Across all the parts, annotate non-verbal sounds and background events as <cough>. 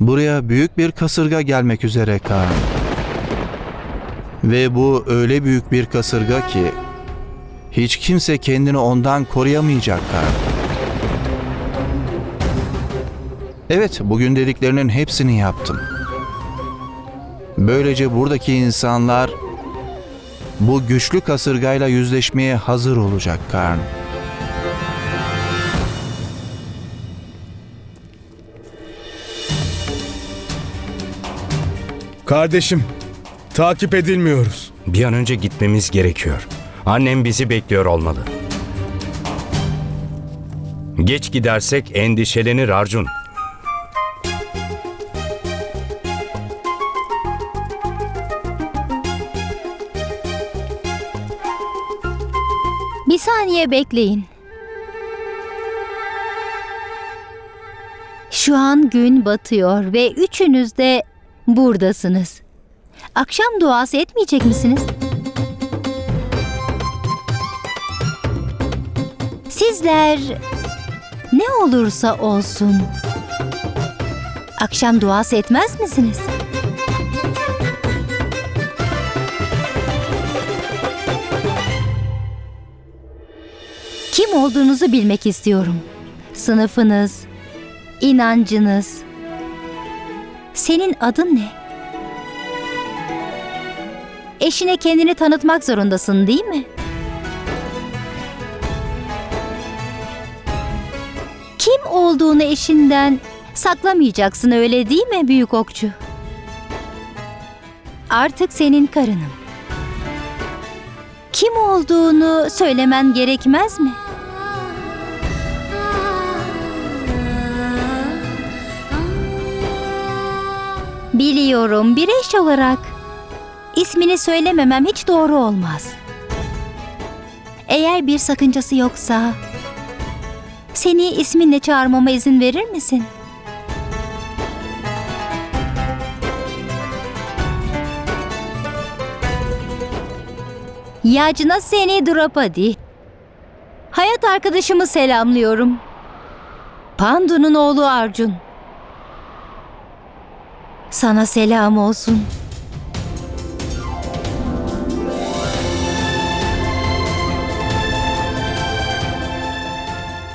Buraya büyük bir kasırga gelmek üzere Kaan. Ve bu öyle büyük bir kasırga ki hiç kimse kendini ondan koruyamayacak Kaan. Evet, bugün dediklerinin hepsini yaptım. Böylece buradaki insanlar bu güçlü kasırgayla yüzleşmeye hazır olacak Karn. Kardeşim, takip edilmiyoruz. Bir an önce gitmemiz gerekiyor. Annem bizi bekliyor olmalı. Geç gidersek endişelenir Arjun. Bir saniye bekleyin. Şu an gün batıyor ve üçünüz de buradasınız. Akşam duası etmeyecek misiniz? Sizler ne olursa olsun akşam duası etmez misiniz? Kim olduğunuzu bilmek istiyorum. Sınıfınız, inancınız. Senin adın ne? Eşine kendini tanıtmak zorundasın değil mi? Kim olduğunu eşinden saklamayacaksın öyle değil mi büyük okçu? Artık senin karınım. Kim olduğunu söylemen gerekmez mi? Biliyorum bir eş olarak ismini söylememem hiç doğru olmaz. Eğer bir sakıncası yoksa seni isminle çağırmama izin verir misin? Yacına seni Drapadi. Hayat arkadaşımı selamlıyorum. Pandu'nun oğlu Arjun. Sana selam olsun.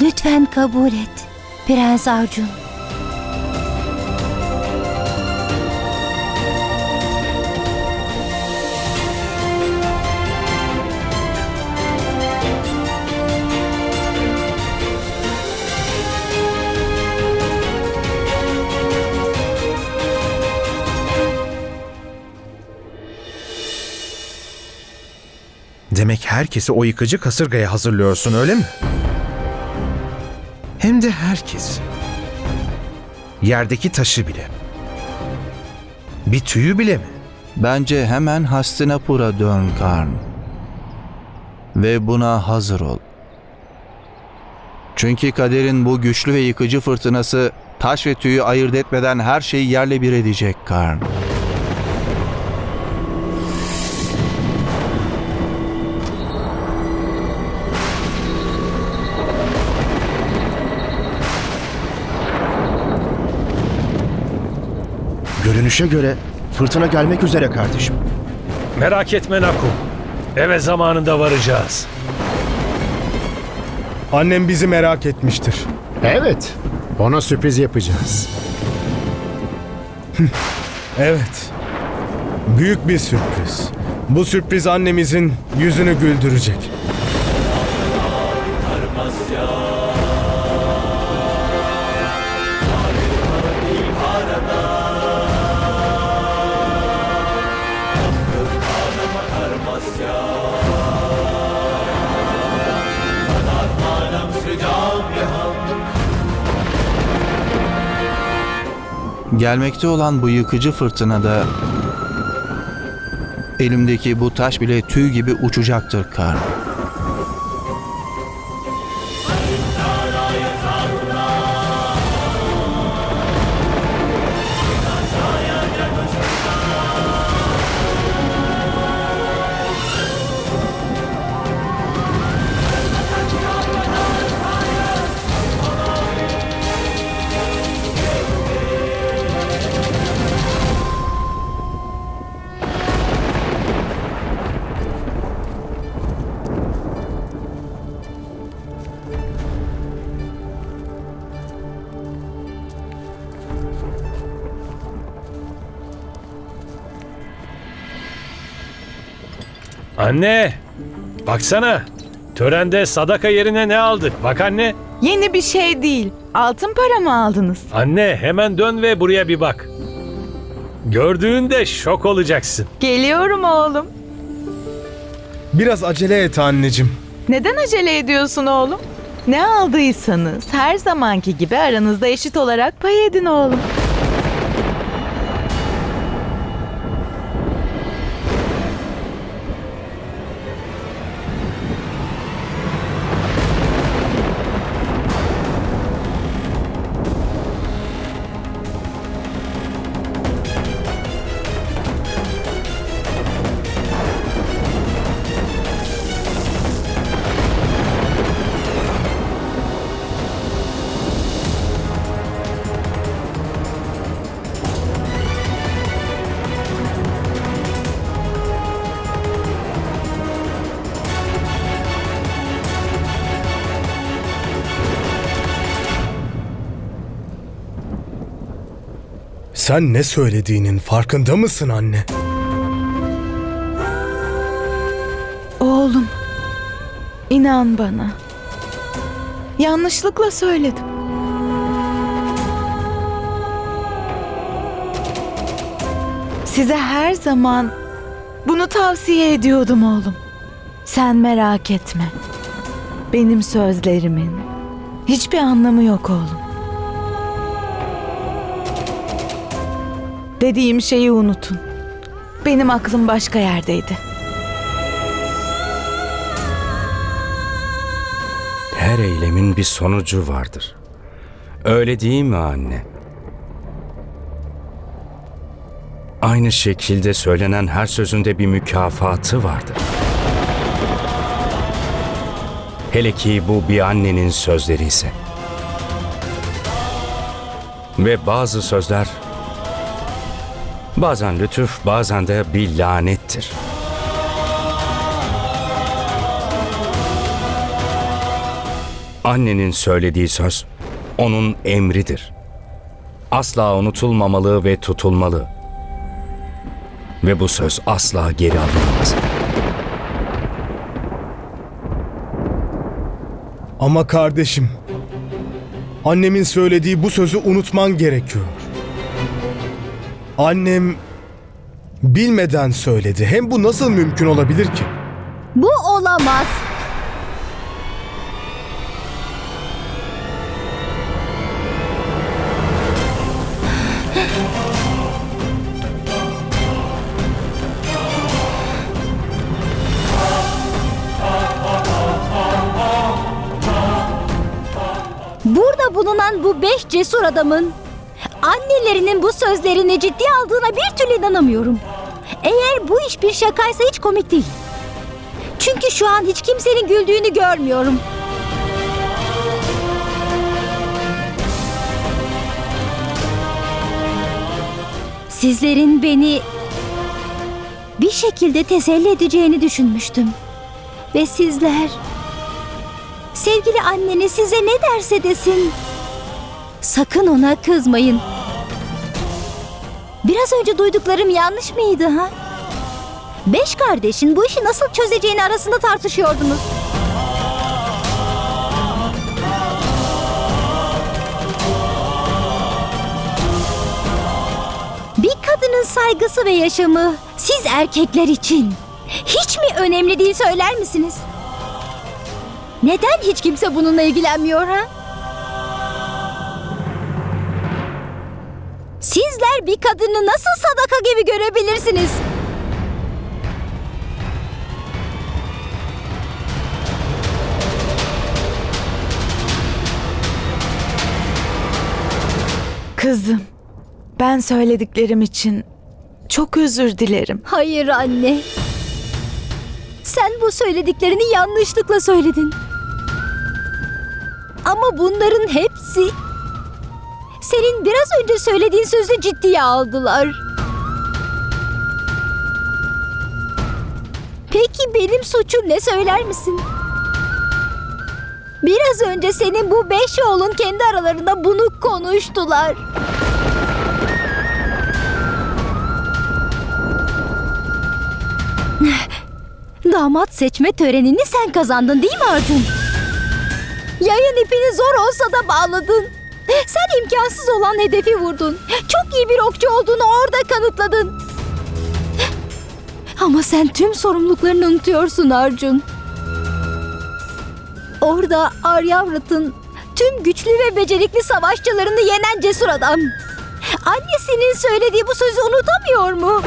Lütfen kabul et. Prens Arjun. Demek herkesi o yıkıcı kasırgaya hazırlıyorsun öyle mi? Hem de herkes. Yerdeki taşı bile. Bir tüyü bile mi? Bence hemen Hastinapur'a dön Karn. Ve buna hazır ol. Çünkü kaderin bu güçlü ve yıkıcı fırtınası taş ve tüyü ayırt etmeden her şeyi yerle bir edecek Karn. Görünüşe göre fırtına gelmek üzere kardeşim. Merak etme Naku. Eve zamanında varacağız. Annem bizi merak etmiştir. Evet, ona sürpriz yapacağız. <laughs> Evet. Büyük bir sürpriz. Bu sürpriz annemizin yüzünü güldürecek. Gelmekte olan bu yıkıcı fırtınada elimdeki bu taş bile tüy gibi uçacaktır Karn. Anne, baksana. Törende sadaka yerine ne aldık? Bak anne. Yeni bir şey değil. Altın para mı aldınız? Anne hemen dön ve buraya bir bak. Gördüğünde şok olacaksın. Geliyorum oğlum. Biraz acele et anneciğim. Neden acele ediyorsun oğlum? Ne aldıysanız her zamanki gibi aranızda eşit olarak pay edin oğlum. Sen ne söylediğinin farkında mısın anne? Oğlum, inan bana. Yanlışlıkla söyledim. Size her zaman bunu tavsiye ediyordum oğlum. Sen merak etme. Benim sözlerimin hiçbir anlamı yok oğlum. Dediğim şeyi unutun. Benim aklım başka yerdeydi. Her eylemin bir sonucu vardır. Öyle değil mi anne? Aynı şekilde söylenen her sözünde bir mükafatı vardır. Hele ki bu bir annenin sözleri ise. Ve bazı sözler bazen lütuf, bazen de bir lanettir. Annenin söylediği söz onun emridir. Asla unutulmamalı ve tutulmalı. Ve bu söz asla geri alınmaz. Ama kardeşim, annemin söylediği bu sözü unutman gerekiyor. Annem bilmeden söyledi. Hem bu nasıl mümkün olabilir ki? Bu olamaz. Burada bulunan bu beş cesur adamın annelerinin bu sözlerini ciddiye aldığına bir türlü inanamıyorum. Eğer bu iş bir şakaysa hiç komik değil. Çünkü şu an hiç kimsenin güldüğünü görmüyorum. Sizlerin beni bir şekilde teselli edeceğini düşünmüştüm. Ve sizler sevgili anneniz size ne derse desin sakın ona kızmayın. Biraz önce duyduklarım yanlış mıydı ha? Beş kardeşin bu işi nasıl çözeceğini arasında tartışıyordunuz. Bir kadının saygısı ve yaşamı siz erkekler için hiç mi önemli değil söyler misiniz? Neden hiç kimse bununla ilgilenmiyor ha? Bir kadını nasıl sadaka gibi görebilirsiniz? Kızım, ben söylediklerim için çok özür dilerim. Hayır anne. Sen bu söylediklerini yanlışlıkla söyledin. Ama bunların hepsi senin biraz önce söylediğin sözü ciddiye aldılar. Peki benim suçum ne söyler misin? Biraz önce senin bu beş oğlun kendi aralarında bunu konuştular. <laughs> Damat seçme törenini sen kazandın değil mi Arjun? Yayın ipini zor olsa da bağladın. İmkansız olan hedefi vurdun. Çok iyi bir okçu olduğunu orada kanıtladın. Ama sen tüm sorumluluklarını unutuyorsun Arjun. Orada Aryavrat'ın tüm güçlü ve becerikli savaşçılarını yenen cesur adam. Annesinin söylediği bu sözü unutamıyor mu?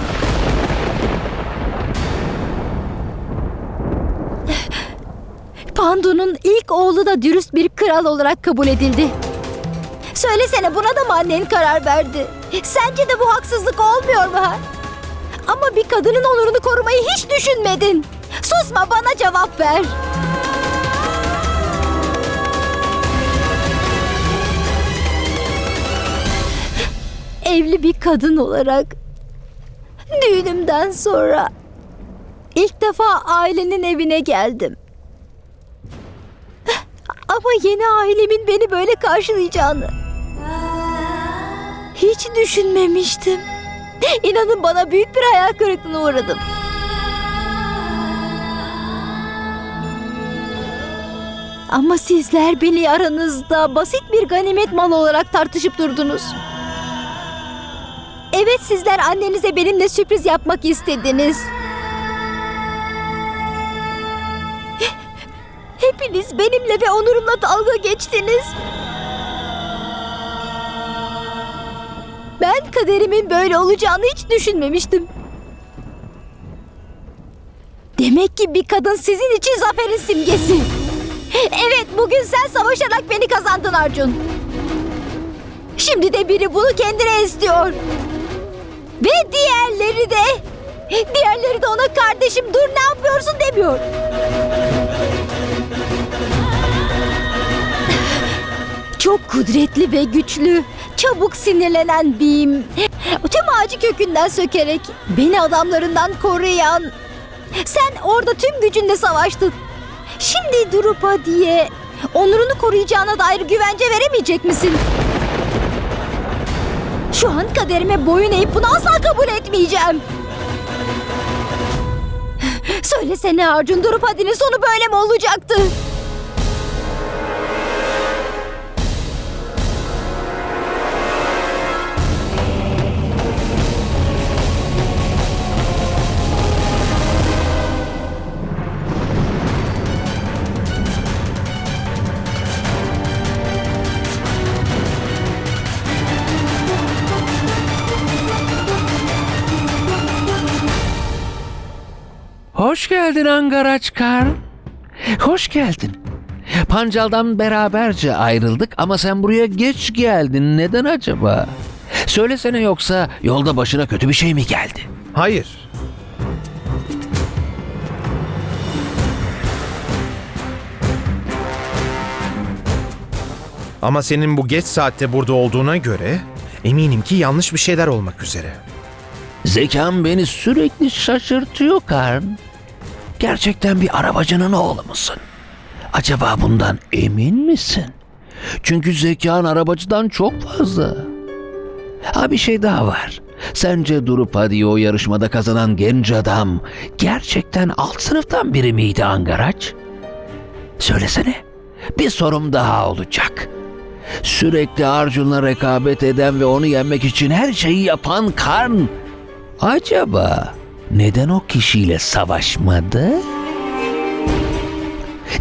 Pandu'nun ilk oğlu da dürüst bir kral olarak kabul edildi. Söylesene buna da mı annen karar verdi? Sence de bu haksızlık olmuyor mu? Ama bir kadının onurunu korumayı hiç düşünmedin. Susma bana cevap ver. Evli bir kadın olarak düğünümden sonra ilk defa ailenin evine geldim. Ama yeni ailemin beni böyle karşılayacağını hiç düşünmemiştim. İnanın bana büyük bir hayal kırıklığına uğradım. Ama sizler beni aranızda basit bir ganimet malı olarak tartışıp durdunuz. Evet sizler annenize benimle sürpriz yapmak istediniz. Hepiniz benimle ve onurumla dalga geçtiniz. Ben kaderimin böyle olacağını hiç düşünmemiştim. Demek ki bir kadın sizin için zaferin simgesi. Evet bugün sen savaşarak beni kazandın Arjun. Şimdi de biri bunu kendine istiyor. Ve diğerleri de. Diğerleri de ona kardeşim dur ne yapıyorsun demiyor. Çok kudretli ve güçlü, çabuk sinirlenen biriyim. Tüm ağacı kökünden sökerek beni adamlarından koruyan. Sen orada tüm gücünle savaştın. Şimdi Drupa diye onurunu koruyacağına dair güvence veremeyecek misin? Şu an kaderime boyun eğip bunu asla kabul etmeyeceğim. Söylesene Arjun Drupadi'nin sonu böyle mi olacaktı? Hoş geldin Angaraçkar. Hoş geldin. Pancal'dan beraberce ayrıldık ama sen buraya geç geldin. Neden acaba? Söylesene yoksa yolda başına kötü bir şey mi geldi? Hayır. Ama senin bu geç saatte burada olduğuna göre eminim ki yanlış bir şeyler olmak üzere. Zekan beni sürekli şaşırtıyor Karn. Gerçekten bir arabacının oğlu musun? Acaba bundan emin misin? Çünkü zekan arabacıdan çok fazla. Ha bir şey daha var. Sence durup hadi o yarışmada kazanan genç adam gerçekten alt sınıftan biri miydi Angaraç? Söylesene. Bir sorum daha olacak. Sürekli Arjun'la rekabet eden ve onu yenmek için her şeyi yapan Karn Acaba neden o kişiyle savaşmadı?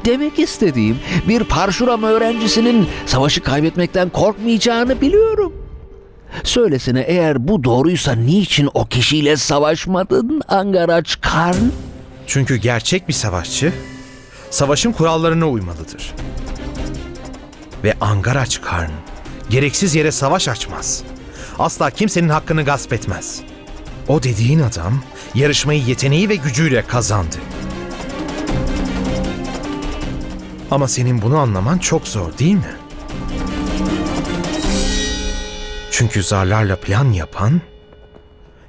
Demek istediğim bir parşuram öğrencisinin savaşı kaybetmekten korkmayacağını biliyorum. Söylesene eğer bu doğruysa niçin o kişiyle savaşmadın Angaraç Karn? Çünkü gerçek bir savaşçı savaşın kurallarına uymalıdır. Ve Angaraç Karn gereksiz yere savaş açmaz. Asla kimsenin hakkını gasp etmez. O dediğin adam yarışmayı yeteneği ve gücüyle kazandı. Ama senin bunu anlaman çok zor değil mi? Çünkü zarlarla plan yapan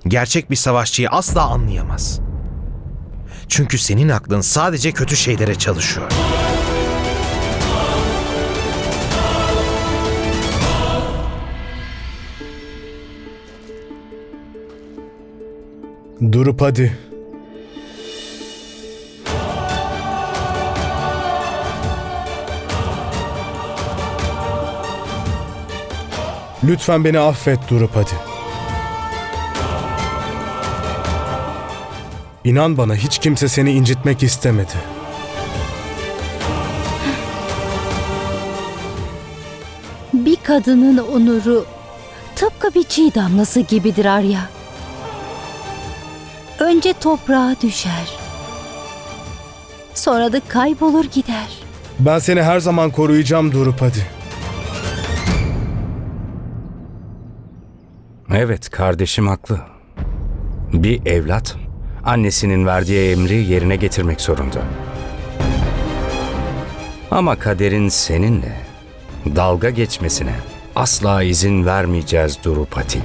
gerçek bir savaşçıyı asla anlayamaz. Çünkü senin aklın sadece kötü şeylere çalışıyor. Durup hadi. Lütfen beni affet Durup hadi. İnan bana hiç kimse seni incitmek istemedi. Bir kadının onuru tıpkı bir çiğ damlası gibidir Arya. Önce toprağa düşer. Sonra da kaybolur gider. Ben seni her zaman koruyacağım Drupadi. Evet, kardeşim haklı. Bir evlat annesinin verdiği emri yerine getirmek zorunda. Ama kaderin seninle dalga geçmesine asla izin vermeyeceğiz Durupati.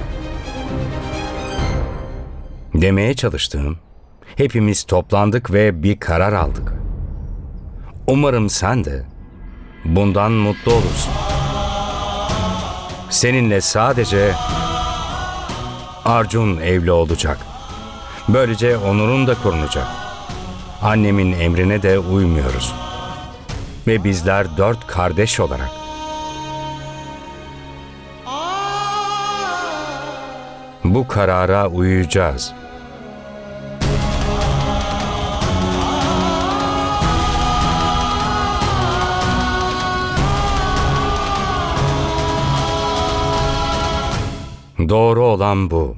Demeye çalıştığım, hepimiz toplandık ve bir karar aldık. Umarım sen de bundan mutlu olursun. Seninle sadece Arjun evli olacak. Böylece onurun da korunacak. Annemin emrine de uymuyoruz. Ve bizler dört kardeş olarak bu karara uyacağız. Doğru olan bu.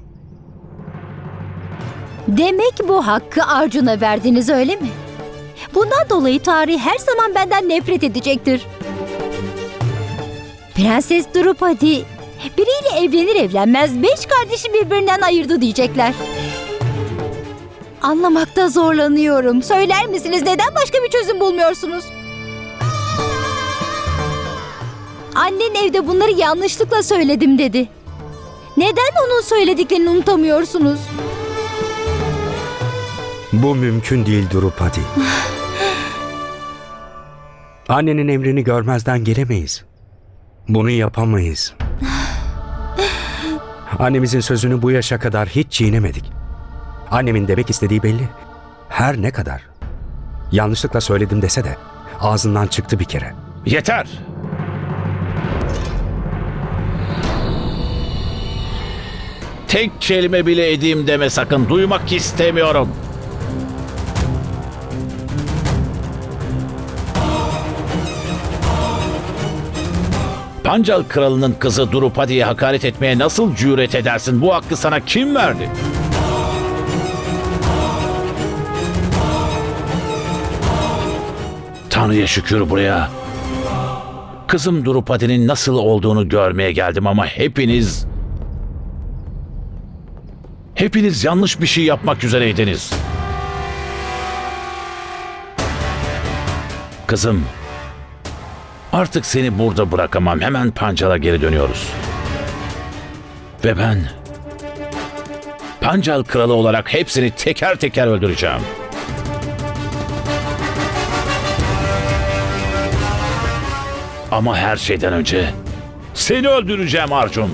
Demek bu hakkı Arjun'a verdiniz öyle mi? Bundan dolayı tarih her zaman benden nefret edecektir. Prenses Drupadi biriyle evlenir evlenmez beş kardeşi birbirinden ayırdı diyecekler. Anlamakta zorlanıyorum. Söyler misiniz neden başka bir çözüm bulmuyorsunuz? Annen evde bunları yanlışlıkla söyledim dedi. Neden onun söylediklerini unutamıyorsunuz? Bu mümkün değil Drupadi. Annenin emrini görmezden gelemeyiz. Bunu yapamayız. Annemizin sözünü bu yaşa kadar hiç çiğnemedik. Annemin demek istediği belli. Her ne kadar yanlışlıkla söyledim dese de ağzından çıktı bir kere. Yeter! Tek kelime bile edeyim deme sakın. Duymak istemiyorum. Pancal kralının kızı Drupadi'ye hakaret etmeye nasıl cüret edersin? Bu hakkı sana kim verdi? Tanrı'ya şükür buraya. Kızım Drupadi'nin nasıl olduğunu görmeye geldim ama hepiniz... Hepiniz yanlış bir şey yapmak üzereydiniz. Kızım, artık seni burada bırakamam. Hemen Pancal'a geri dönüyoruz. Ve ben... Pancal kralı olarak hepsini teker teker öldüreceğim. Ama her şeyden önce seni öldüreceğim Arjun.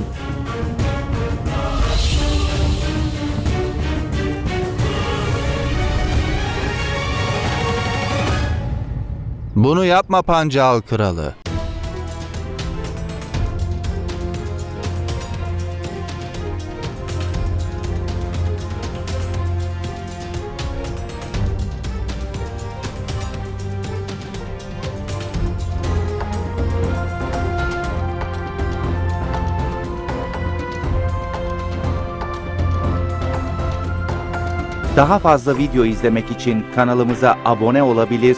Bunu yapma Pancal kralı. Daha fazla video izlemek için kanalımıza abone olabilir,